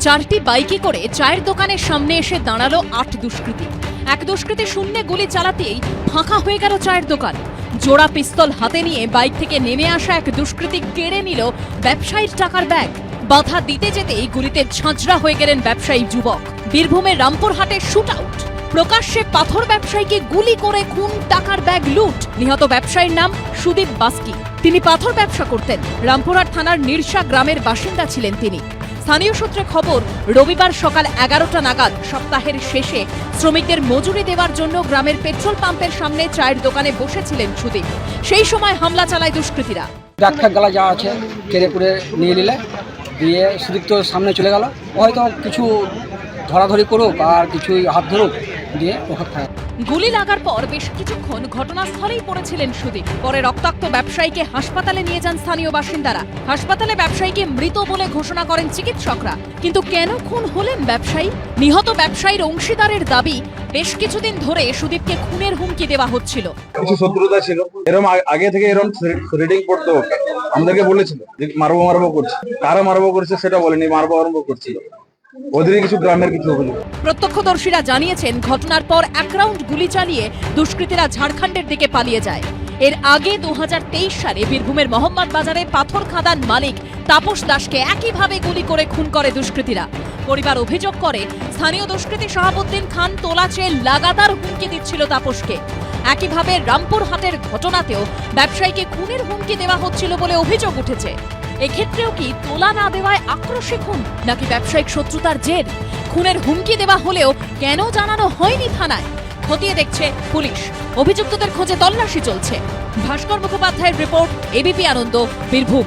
চারটি বাইকে করে চায়ের দোকানের সামনে এসে দাঁড়াল আট দুষ্কৃতী। এক দুষ্কৃতী শূন্যে গুলি চালাতেই ফাঁকা হয়ে গেল চায়ের দোকান। জোড়া পিস্তল হাতে নিয়ে বাইক থেকে নেমে আসা এক দুষ্কৃতী কেড়ে নিল ব্যবসায়ীর টাকার ব্যাগ। বাধা দিতে যেতেই গুলিতে ঝাঁঝরা হয়ে গেলেন ব্যবসায়ী যুবক। বীরভূমের রামপুরহাটে শুট আউট প্রকাশ্যে পাথর ব্যবসায়ীকে গুলি করে খুন, টাকার ব্যাগ, লুট। নিহত ব্যবসায়ীর নাম সুদীপ বাস্কি। তিনি পাথর ব্যবসা করতেন। রামপুরহাট থানার নির্সা গ্রামের বাসিন্দা ছিলেন তিনি। স্থানীয় সূত্রে খবর, রবিবার সকাল এগারোটা নাগাদ সপ্তাহের শেষে শ্রমিকদের মজুরি দেওয়ার জন্য গ্রামের পেট্রোল পাম্পের সামনে চায়ের দোকানে বসেছিলেন সুদীপ। সেই সময় হামলা চালায় দুষ্কৃতীরা। ফ্যাগ গালা যা আছে কেড়ে কুড়ে নিয়ে নিলে, দিয়ে সুদীপ তো সামনে চলে গেল। হয়তো কিছু ধরাধরি করুক আর কিছু হাত ধরুক, দিয়ে ওখানে গুলি লাগার পর বেশ কিছুক্ষণ ঘটনাস্থলেই পড়েছিলেন সুদীপ। পরে রক্তাক্ত ব্যবসায়ীকে হাসপাতালে নিয়ে যান স্থানীয় বাসিন্দারা। হাসপাতালে ব্যবসায়ীকে মৃত বলে ঘোষণা করেন চিকিৎসকরা। কিন্তু কেন খুন হলেন ব্যবসায়ী? নিহত ব্যবসায়ীর অংশীদারের দাবি, বেশ কিছুদিন ধরে সুদীপকে খুনের হুমকি দেওয়া হচ্ছিল। কিছু শত্রুতা ছিল। এরকম আ- আগে থেকে এরকম রিডিং পড়তো আমাদেরকে বলেছিল মারবো মারবো করছে। কারা মারবো করছে সেটা বলেনি, মারবো মারবো করছিল প্রত্যক্ষদর্শীরা জানিয়েছেন, ঘটনার পর এক রাউন্ড গুলি চালিয়ে দুষ্কৃতীরা ঝাড়খণ্ডের দিকে পালিয়ে যায়। এর আগে দু সালে বীরভূমের মোহাম্মদ বাজারে পাথর খাদান মালিক তাপস দাসকে একইভাবে গুলি করে খুন করে দুষ্কৃতীরা। পরিবার অভিযোগ করে, স্থানীয় দুষ্কৃতী শাহাবুদ্দিন খান তোলাচে লাগাতার হুমকি দিচ্ছিল তাপসকে। একইভাবে রামপুরহাটের ঘটনাতেও ব্যবসায়ীকে খুনের হুমকি দেওয়া হচ্ছিল বলে অভিযোগ উঠেছে। এক্ষেত্রেও কি তোলা না দেওয়ায় আক্রোশে খুন, নাকি ব্যবসায়িক শত্রুতার জের? খুনের হুমকি দেওয়া হলেও কেন জানানো হয়নি থানায়? খতিয়ে দেখছে পুলিশ। অভিযুক্তদের খোঁজে তল্লাশি চলছে। ভাস্কর মুখোপাধ্যায়ের report, ABP Ananda, Birbhum.